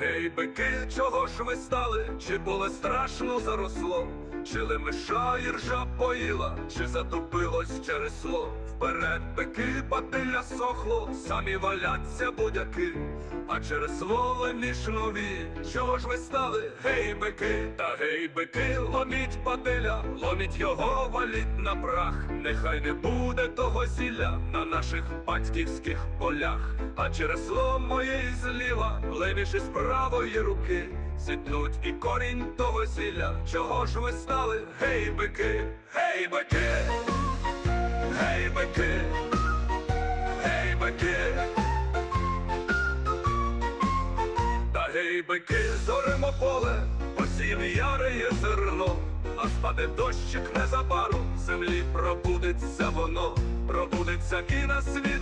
гей, бики, чого ж ви стали? Чи було страшно заросло? Чи лемеша іржа поїла, чи затопилось через сло? Вперед бики, батиля сохло, самі валяться будяки, а через леміш нові. Чого ж ви стали? Гей, бики, та гей, бики, ломіть батиля, ломіть його, валіть на прах. Нехай не буде того зілля на наших батьківських полях, а через сло моєї зліва, леміш із правої руки, зітнуть і корінь того зілля. Чого ж ви стали? Гей, бики, гей, бики, гей, бики, гей, бики. Та гей, бики, зоримо поле, посів яре є зерно, а спаде дощик незабаром, землі пробудеться воно, пробудеться і на світ